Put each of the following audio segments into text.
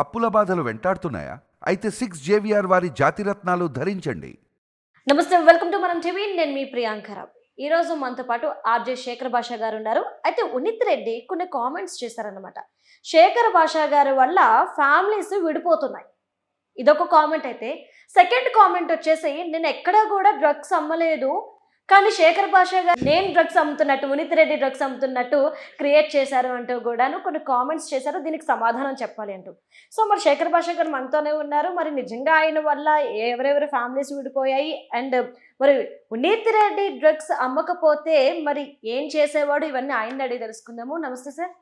అప్పుల బాధలు వెంటాడుతున్నాయా? అయితే సిక్స్ జేవిఆర్ వారి జాతిరత్నాలు ధరించండి. నమస్తే వెల్కమ్ టు మనం టీవీ. నేను మీ ప్రియాంకరావు ఈ రోజు మనతో పాటు ఆర్జే శేఖర్ భాష గారు ఉన్నారు. అయితే ఉనిత్ రెడ్డి కొన్ని కామెంట్స్ చేశారనమాట శేఖర్ భాష గారి వల్ల ఫ్యామిలీస్ విడిపోతున్నాయి. ఇదొక కామెంట్ అయితే. సెకండ్ కామెంట్ వచ్చేసి నేను ఎక్కడా కూడా డ్రగ్స్ అమ్మలేదు. కానీ శేఖర్ భాష గారు నేను డ్రగ్స్ అమ్ముతున్నట్టు ఉనిత్ రెడ్డి డ్రగ్స్ అమ్ముతున్నట్టు క్రియేట్ చేశారు అంటూ కూడాను కొన్ని కామెంట్స్ చేశారు. దీనికి సమాధానం చెప్పాలి అంటూ. సో మరి శేఖర్ భాష గారు మనతోనే ఉన్నారు. మరి నిజంగా ఆయన వల్ల ఎవరెవరి ఫ్యామిలీస్ విడిపోయాయి? అండ్ మరి ఉన్నీత్ రెడ్డి డ్రగ్స్ అమ్మకపోతే మరి ఏం చేసేవాడు? ఇవన్నీ ఆయన అడిగి తెలుసుకుందాము. నమస్తే సార్.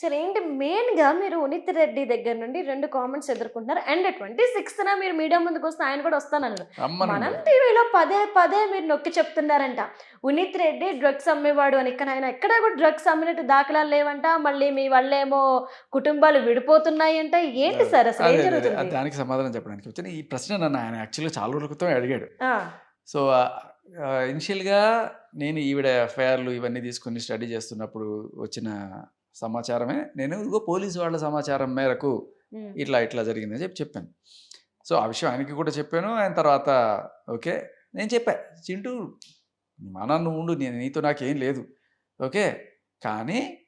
సార్ ఏంటి మెయిన్గా మీరు ఉనిత్ రెడ్డి దగ్గర నుండి రెండు కామెంట్స్ ఎదుర్కొంటున్నారు. అండ్ ట్వంటీ సిక్స్త్ మీరు మీడియా ముందుకు వస్తే ఆయన కూడా వస్తానన్నారు. మనం టీవీలో పదే పదే మీరు నొక్కి చెప్తున్నారంట. ఉనిత్ రెడ్డి డ్రగ్స్ అమ్మేవాడు అని. ఇక్కడ ఆయన ఎక్కడ కూడా డ్రగ్స్ అమ్మినట్టు దాఖలాలు లేవంట. మళ్ళీ మీ వాళ్ళేమో కుటుంబాలు విడిపోతున్నాయి అంట ఏంటి సార్ అసలు? దానికి సమాధానం చెప్పడానికి వచ్చాను. ఈ ప్రశ్న నన్ను ఆయన యాక్చువల్గా చాలా రోజుల క్రితం అడిగాడు. సో ఇనిషియల్గా నేను ఈవిడ ఎఫ్ఐఆర్లు ఇవన్నీ తీసుకుని స్టడీ చేస్తున్నప్పుడు వచ్చిన సమాచారమే. నేను ఇదిగో పోలీసు వాళ్ళ సమాచారం మేరకు ఇట్లా ఇట్లా జరిగిందని చెప్పి చెప్పాను. సో ఆ విషయం ఆయనకి కూడా చెప్పాను. ఆయన తర్వాత ఓకే నేను చెప్పా. చింటూ మన నువ్వు ఉండు నేను నీతో నాకేం లేదు. ఓకే? కానీ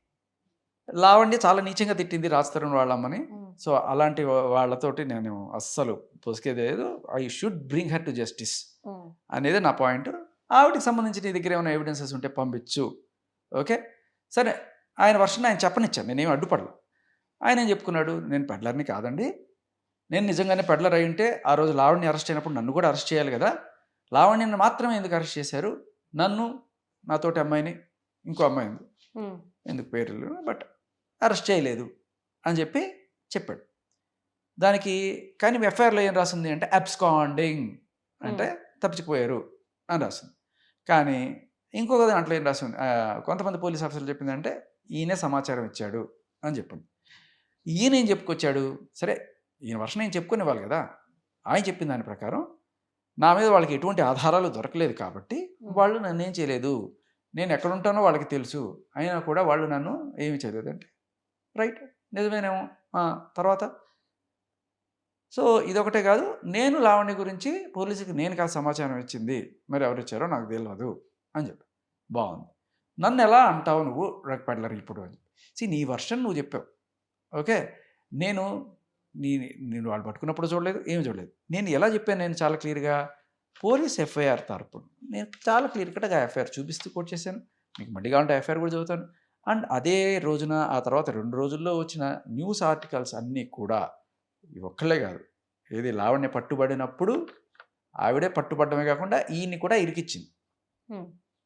లావణ్య చాలా నీచంగా తిట్టింది రాజ్ తరుణ్ వాళ్ళమ్మని. సో అలాంటి వాళ్ళతోటి నేను అస్సలు పొసికేది లేదు I should bring her to justice అనేది నా పాయింట్. ఆవిడకి సంబంధించి నీ దగ్గర ఏమైనా ఎవిడెన్సెస్ ఉంటే పంపించు. ఓకే? సరే. ఆయన వర్షన్ ఆయన చెప్పనిచ్చాను నేనేం అడ్డుపడలేదు ఆయన ఏం చెప్పుకున్నాడు నేను పెడ్లర్ని కాదండి. నేను నిజంగానే పెడ్లర్ అయి ఉంటే ఆ రోజు లావణ్య అరెస్ట్ అయినప్పుడు నన్ను కూడా అరెస్ట్ చేయాలి కదా. లావణ్యని మాత్రమే ఎందుకు అరెస్ట్ చేశారు? నన్ను నాతోటి అమ్మాయిని ఇంకో అమ్మాయి ఉంది. ఎందుకు పేర్లు? బట్ అరెస్ట్ చేయలేదు అని చెప్పి చెప్పాడు. దానికి కానీ ఎఫ్ఐఆర్లో ఏం రాసింది అంటే అబ్స్కాండింగ్ అంటే తప్పించిపోయారు అని రాసింది. కానీ ఇంకొక దాంట్లో ఏం రాసింది? కొంతమంది పోలీస్ ఆఫీసర్లు చెప్పిందంటే ఈయనే సమాచారం ఇచ్చాడు అని చెప్పింది. ఈయన ఏం చెప్పుకొచ్చాడు? సరే ఈయన వర్షం నేను చెప్పుకునేవాళ్ళు కదా ఆయన చెప్పిన దాని ప్రకారం నా మీద వాళ్ళకి ఎటువంటి ఆధారాలు దొరకలేదు కాబట్టి వాళ్ళు నన్ను ఏం చేయలేదు నేను ఎక్కడ ఉంటానో వాళ్ళకి తెలుసు అయినా కూడా వాళ్ళు నన్ను ఏమి చేయలేదు అంటే రైట్ నిజమేనేమో తర్వాత? సో ఇదొకటే కాదు నేను లావణ్య గురించి పోలీసుకి నేను కాదు సమాచారం ఇచ్చింది మరి ఎవరు ఇచ్చారో నాకు తెలియదు అని చెప్పి. బాగుంది. నన్ను ఎలా అంటావు నువ్వు? డ్రగ్ ఇప్పుడు అని. సి నీ వర్షన్ నువ్వు చెప్పావు. ఓకే? నేను నీ నేను వాళ్ళు పట్టుకున్నప్పుడు చూడలేదు ఏమి చూడలేదు. నేను ఎలా చెప్పాను నేను చాలా క్లియర్గా? పోలీస్ ఎఫ్ఐఆర్ తరపున. నేను చాలా క్లియర్ కట్గా ఎఫ్ఐఆర్ చూపిస్తూ కోట్ చేశాను. మీకు మళ్ళీ కావాలంటే ఎఫ్ఐఆర్ కూడా చదువుతాను. అండ్ అదే రోజున ఆ తర్వాత రెండు రోజుల్లో వచ్చిన న్యూస్ ఆర్టికల్స్ అన్నీ కూడా ఇవి ఒక్కళ్ళే కాదు. ఏది లావణ్య పట్టుబడినప్పుడు ఆవిడే పట్టుబడమే కాకుండా ఈయన్ని కూడా ఇరికిచ్చింది.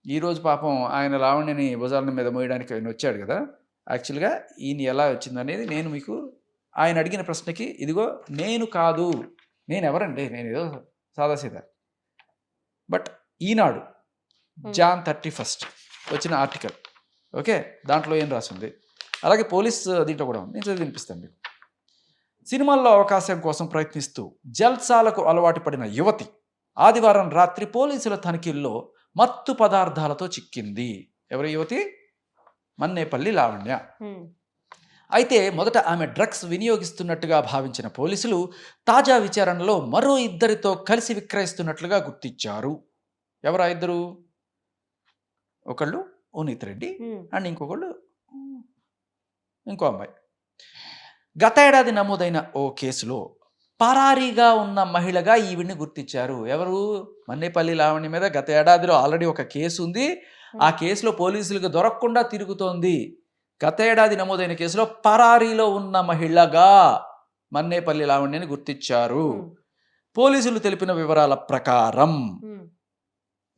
ఈరోజు పాపం ఆయన లావణ్యని భుజాల మీద మోయడానికి ఆయన వచ్చాడు కదా. యాక్చువల్గా ఈయన ఎలా వచ్చిందనేది నేను మీకు ఆయన అడిగిన ప్రశ్నకి ఇదిగో నేను కాదు నేను ఎవరండి? నేను ఏదో సాదాసీదా. But Eenadu Jan thirty first వచ్చిన ఆర్టికల్. ఓకే? దాంట్లో ఏం రాసింది? అలాగే పోలీస్ దీంట్లో కూడా ఉంది. నేను చదివి వినిపిస్తాను మీకు. సినిమాల్లో అవకాశం కోసం ప్రయత్నిస్తూ జల్సాలకు అలవాటు పడిన యువతి ఆదివారం రాత్రి పోలీసుల తనిఖీల్లో మత్తు పదార్థాలతో చిక్కింది. ఎవరి యువతి? మన్నేపల్లి లావణ్య. అయితే మొదట ఆమె డ్రగ్స్ వినియోగిస్తున్నట్టుగా భావించిన పోలీసులు తాజా విచారణలో మరో ఇద్దరితో కలిసి విక్రయిస్తున్నట్లుగా గుర్తించారు ఎవరా ఇద్దరు? ఒకళ్ళు ఉనీత్ రెడ్డి అండ్ ఇంకొకళ్ళు ఇంకో అమ్మాయి. గత ఏడాది నమోదైన ఓ కేసులో పరారీగా ఉన్న మహిళగా ఈవిడ్ని గుర్తించారు. ఎవరు? మన్నేపల్లి లావణ్య మీద గత ఏడాదిలో ఆల్రెడీ ఒక కేసు ఉంది. ఆ కేసులో పోలీసులకు దొరకకుండా తిరుగుతోంది. గత ఏడాది నమోదైన కేసులో పరారీలో ఉన్న మహిళగా మన్నేపల్లి లావణ్యని గుర్తించారు. పోలీసులు తెలిపిన వివరాల ప్రకారం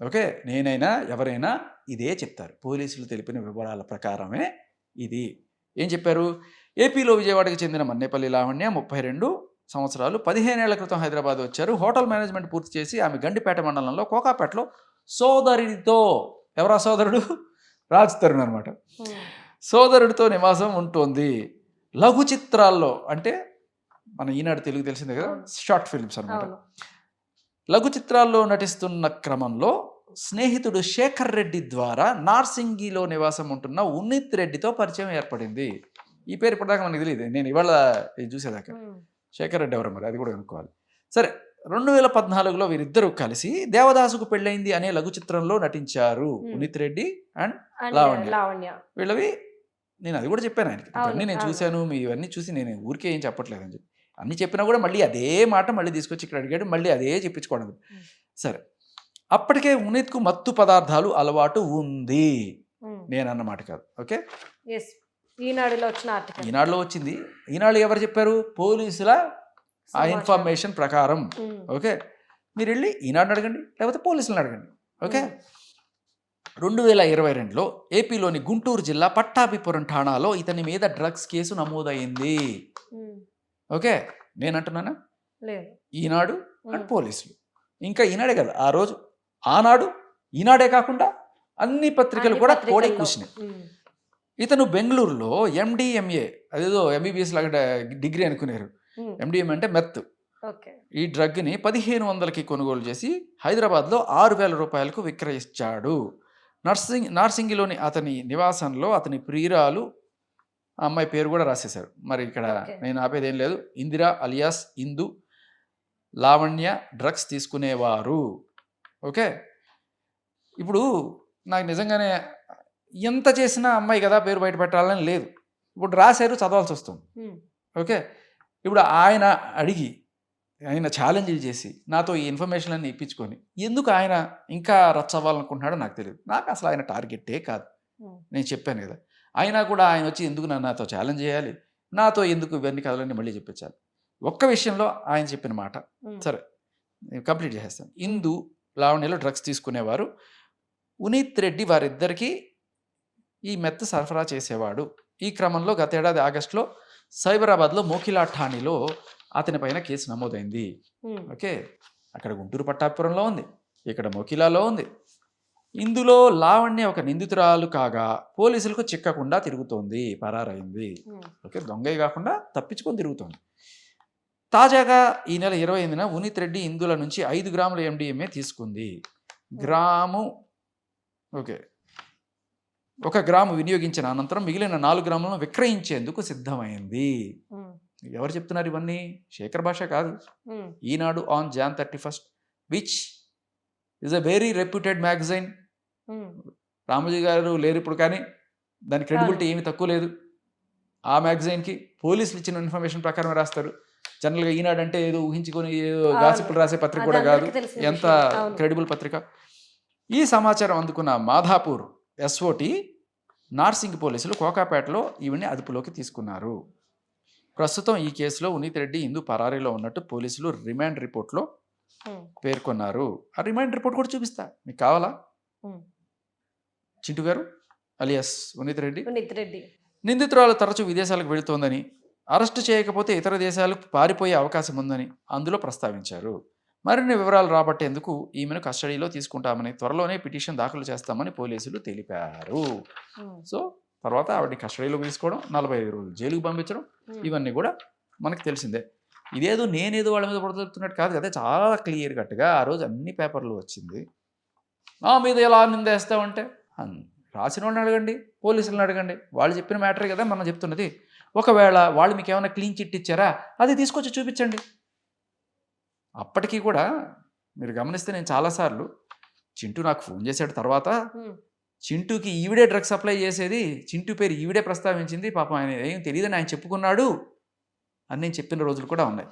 ఓకే నేనైనా ఎవరైనా ఇదే చెప్తారు. పోలీసులు తెలిపిన వివరాల ప్రకారమే ఇది. ఏం చెప్పారు? ఏపీలో విజయవాడకి చెందిన మన్నేపల్లి లావణ్య ముప్పై రెండు సంవత్సరాలు. పదిహేనేళ్ళ క్రితం హైదరాబాద్ వచ్చారు. హోటల్ మేనేజ్మెంట్ పూర్తి చేసి ఆమె గండిపేట మండలంలో కోకాపేటలో సోదరుడితో ఎవరా సోదరుడు? రాజ్ తరుణ్ అనమాట సోదరుడితో నివాసం ఉంటుంది. లఘు చిత్రాల్లో అంటే మన ఈనాడు తెలుగు తెలిసిందే కదా? షార్ట్ ఫిల్మ్స్ అనమాట లఘు చిత్రాల్లో నటిస్తున్న క్రమంలో స్నేహితుడు శేఖర్ రెడ్డి ద్వారా నార్సింగిలో నివాసం ఉంటున్న ఉన్నిత్ రెడ్డితో పరిచయం ఏర్పడింది. ఈ పేరు ఇప్పటిదాకా మనకు తెలియదు నేను ఇవాళ చూసేదాకా. శేఖర్ రెడ్డి ఎవరు మరి అది కూడా కనుక్కోవాలి సరే రెండు వేల పద్నాలుగులో వీరిద్దరూ కలిసి దేవదాసుకు పెళ్ళైంది అనే లఘు చిత్రంలో నటించారు. ఉనిత్ రెడ్డి అండ్ లావణ్య. లావణ్య వీళ్ళవి నేను అది కూడా చెప్పాను ఆయనకి ఇవన్నీ నేను. చూశాను మీ ఇవన్నీ చూసి నేను ఊరికే ఏం చెప్పట్లేదు అని చెప్పి అన్ని చెప్పినా కూడా మళ్ళీ అదే మాట మళ్ళీ తీసుకొచ్చి ఇక్కడ అడిగాడు మళ్ళీ అదే చెప్పించుకోవడం. సరే అప్పటికే ఉనిత్కు మత్తు పదార్థాలు అలవాటు ఉంది నేను అన్నమాట కాదు ఓకే yes. ఈనాడులో వచ్చిన ఆర్టికల్ ఈనాడులో వచ్చింది. ఈనాడు ఎవరు చెప్పారు? పోలీసుల ఆ ఇన్ఫర్మేషన్ ప్రకారం. ఓకే? మీరు వెళ్ళి ఈనాడు అడగండి లేకపోతే పోలీసులను అడగండి. ఓకే? రెండు వేల ఇరవై రెండులో ఏపీలోని గుంటూరు జిల్లా పట్టాభిపురం ఠాణాలో ఇతని మీద డ్రగ్స్ కేసు నమోదైంది. ఓకే? నేను అంటున్నానా లేదు. ఈనాడు అండ్ పోలీసులు. ఇంకా ఈనాడే కదా ఆ రోజు. ఆనాడు ఈనాడే కాకుండా అన్ని పత్రికలు కూడా. కోడే కూర్చున్నాయి ఇతను బెంగళూరులో ఎండిఎంఏ అదేదో ఎంబీబీఎస్ లాగా డిగ్రీ అనుకున్నారు ఎండిఎం అంటే మెత్. ఓకే. ఈ డ్రగ్ని పదిహేను వందలకి కొనుగోలు చేసి హైదరాబాద్లో ఆరు వేల రూపాయలకు విక్రయించాడు నర్సింగ్ నార్సింగిలోని అతని నివాసంలో అతని ప్రియురాలు ఆ అమ్మాయి పేరు కూడా రాసేశారు. మరి ఇక్కడ. నేను ఆపేది లేదు. ఇందిరా అలియాస్ ఇందు లావణ్య డ్రగ్స్ తీసుకునేవారు. ఓకే? ఇప్పుడు నాకు నిజంగానే ఎంత చేసినా అమ్మాయి కదా పేరు బయట పెట్టాలని లేదు. ఇప్పుడు రాశారు చదవాల్సి వస్తుంది. ఓకే? ఇప్పుడు ఆయన అడిగి ఆయన ఛాలెంజ్లు చేసి నాతో ఈ ఇన్ఫర్మేషన్ అన్ని ఇప్పించుకొని ఎందుకు ఆయన ఇంకా రచ్చ అవ్వాలనుకుంటున్నాడో నాకు తెలియదు. నాకు అసలు ఆయన టార్గెట్టే కాదు. నేను చెప్పాను కదా. అయినా కూడా ఆయన వచ్చి ఎందుకు నన్ను నాతో ఛాలెంజ్ చేయాలి? నాతో ఎందుకు ఇవన్నీ కథలన్నీ మళ్ళీ చెప్పించాలి ఒక్క విషయంలో ఆయన చెప్పిన మాట. సరే నేను కంప్లీట్ చేసేస్తాను. ఇందు లావణ్యలో డ్రగ్స్ తీసుకునేవారు. ఉనీత్ రెడ్డి వారిద్దరికీ ఈ మెత్త సరఫరా చేసేవాడు. ఈ క్రమంలో గతేడాది ఆగస్టులో సైబరాబాద్లో మోకిలా ఠాణీలో అతని పైన కేసు నమోదైంది. ఓకే. అక్కడ గుంటూరు పట్టాపురంలో ఉంది. ఇక్కడ మోకిలాలో ఉంది. ఇందులో లావణ్య ఒక నిందితురాలు కాగా పోలీసులకు చిక్కకుండా తిరుగుతోంది. పరారైంది. ఓకే. దొంగే కాకుండా తప్పించుకొని తిరుగుతోంది. తాజాగా ఈ నెల ఇరవై ఎనిమిదిన ఉనిత్ రెడ్డి ఇందుల నుంచి ఐదు గ్రాముల ఎండిఎంఏ తీసుకుంది. గ్రాము. ఓకే. ఒక గ్రాము వినియోగించిన అనంతరం మిగిలిన నాలుగు గ్రాములను విక్రయించేందుకు సిద్ధమైంది. ఎవరు చెప్తున్నారు ఇవన్నీ? శేఖర్ భాష కాదు. Eenadu on Jan thirty first which is a very reputed magazine Ramoji గారు లేరు ఇప్పుడు కానీ దాని క్రెడిబిలిటీ ఏమీ తక్కువ లేదు. ఆ మ్యాగజైన్కి పోలీసులు ఇచ్చిన ఇన్ఫర్మేషన్ ప్రకారం రాస్తారు. జనరల్గా ఈనాడు అంటే ఏదో ఊహించుకొని ఏదో. గాసిపులు రాసే పత్రిక కూడా కాదు. ఎంత. క్రెడిబుల్ పత్రిక? ఈ సమాచారం అందుకున్న మాధాపూర్ ఎస్ఓటి నార్సింగ్ పోలీసులు కోకాపేటలో ఈవిని అదుపులోకి తీసుకున్నారు. ప్రస్తుతం ఈ కేసులో ఉనీత్ రెడ్డి ఇందు పరారీలో ఉన్నట్టు పోలీసులు రిమాండ్ రిపోర్ట్లో పేర్కొన్నారు. ఆ రిమాండ్ రిపోర్ట్ కూడా చూపిస్తా. మీకు కావాలా. చింటు గారు అలియాస్ ఉనీత్ రెడ్డి. రెడ్డి. నిందితురాలు తరచూ విదేశాలకు వెళుతోందని అరెస్టు చేయకపోతే ఇతర దేశాలకు పారిపోయే అవకాశం ఉందని అందులో ప్రస్తావించారు. మరిన్ని వివరాలు రాబట్టేందుకు ఈమెను కస్టడీలో తీసుకుంటామని త్వరలోనే పిటిషన్ దాఖలు చేస్తామని పోలీసులు తెలిపారు. సో తర్వాత ఆవిడని కస్టడీలోకి తీసుకోవడం నలభై ఐదు రోజులు జైలుకు పంపించడం ఇవన్నీ కూడా మనకు తెలిసిందే. ఇదేదో నేనేదో వాళ్ళ మీద పడుతున్నట్టు కాదు కదా చాలా క్లియర్ కట్గా ఆ రోజు అన్ని పేపర్లు వచ్చింది. నా మీద ఎలా నిందేస్తామంటే రాసిన వాళ్ళని అడగండి పోలీసులను అడగండి. వాళ్ళు చెప్పిన మ్యాటరే కదా మనం చెప్తున్నది. ఒకవేళ వాళ్ళు మీకు ఏమైనా క్లీన్ చిట్ ఇచ్చారా అది తీసుకొచ్చి చూపించండి. అప్పటికీ కూడా మీరు గమనిస్తే నేను చాలాసార్లు చింటూ నాకు ఫోన్ చేశాడు తర్వాత చింటూకి ఈవిడే డ్రగ్స్ సప్లై చేసేది చింటూ పేరు ఈవిడే ప్రస్తావించింది పాపం ఆయన ఏం తెలియదని ఆయన చెప్పుకున్నాడు అని నేను చెప్పిన రోజులు కూడా ఉన్నాయి.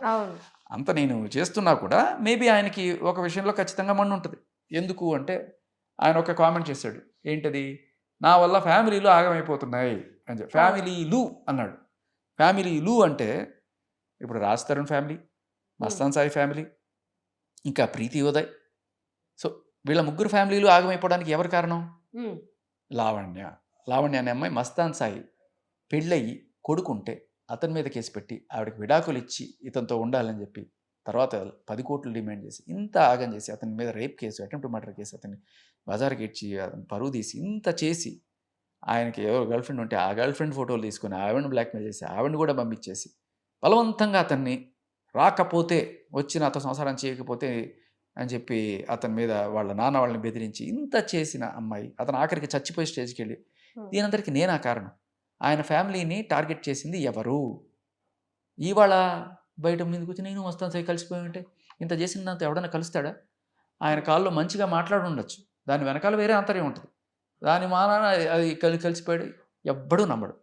అంత నేను చేస్తున్నా కూడా మేబీ ఆయనకి ఒక విషయంలో ఖచ్చితంగా మన్ను ఉంటుంది. ఎందుకు అంటే ఆయన ఒక కామెంట్ చేశాడు ఏంటది? నా వల్ల ఫ్యామిలీలు ఆగమైపోతున్నాయి అని చెప్పి ఫ్యామిలీలు అన్నాడు. ఫ్యామిలీలు అంటే ఇప్పుడు రాజ్ తరుణ్ ఫ్యామిలీ మస్తాన్ సాయి ఫ్యామిలీ ఇంకా ప్రీతి ఉదయ్. సో వీళ్ళ ముగ్గురు ఫ్యామిలీలు ఆగమైపోవడానికి ఎవరు కారణం? లావణ్య. లావణ్య అనే అమ్మాయి మస్తాన్ సాయి పెళ్ళయి కొడుకుంటే అతని మీద కేసు పెట్టి ఆవిడకి విడాకులు ఇచ్చి ఇతనితో ఉండాలని చెప్పి తర్వాత పది కోట్లు డిమాండ్ చేసి ఇంత ఆగం చేసి అతని మీద rape case attempt murder case అతన్ని బజార్కి ఇచ్చి అతను పరువు తీసి ఇంత చేసి ఆయనకి ఎవరు గర్ల్ ఫ్రెండ్ ఉంటే ఆ గర్ల్ ఫ్రెండ్ ఫోటోలు తీసుకొని ఆవిడని బ్లాక్మెయిల్ చేసి ఆవిడని కూడా పంపించేసి బలవంతంగా అతన్ని రాకపోతే వచ్చి నాతో సంసారం చేయకపోతే అని చెప్పి అతని మీద వాళ్ళ నాన్న వాళ్ళని బెదిరించి ఇంత చేసిన అమ్మాయి అతను ఆఖరికి చచ్చిపోయే స్టేజ్కి వెళ్ళి. దీనందరికీ నేనా కారణం? ఆయన ఫ్యామిలీని టార్గెట్ చేసింది ఎవరు? ఇవాళ బయట మీద కూర్చొని నేను వస్తాను సై కలిసిపోయి ఉంటే. ఇంత చేసిన నాతో ఎవడన్నా కలుస్తాడా? ఆయన కాల్లో మంచిగా మాట్లాడి ఉండొచ్చు. దాని వెనకాల వేరే అంతర్యం ఉంటుంది. దాని మానాన అది కలి కలిసిపోయాడు. ఎవ్వడూ నమ్మడు.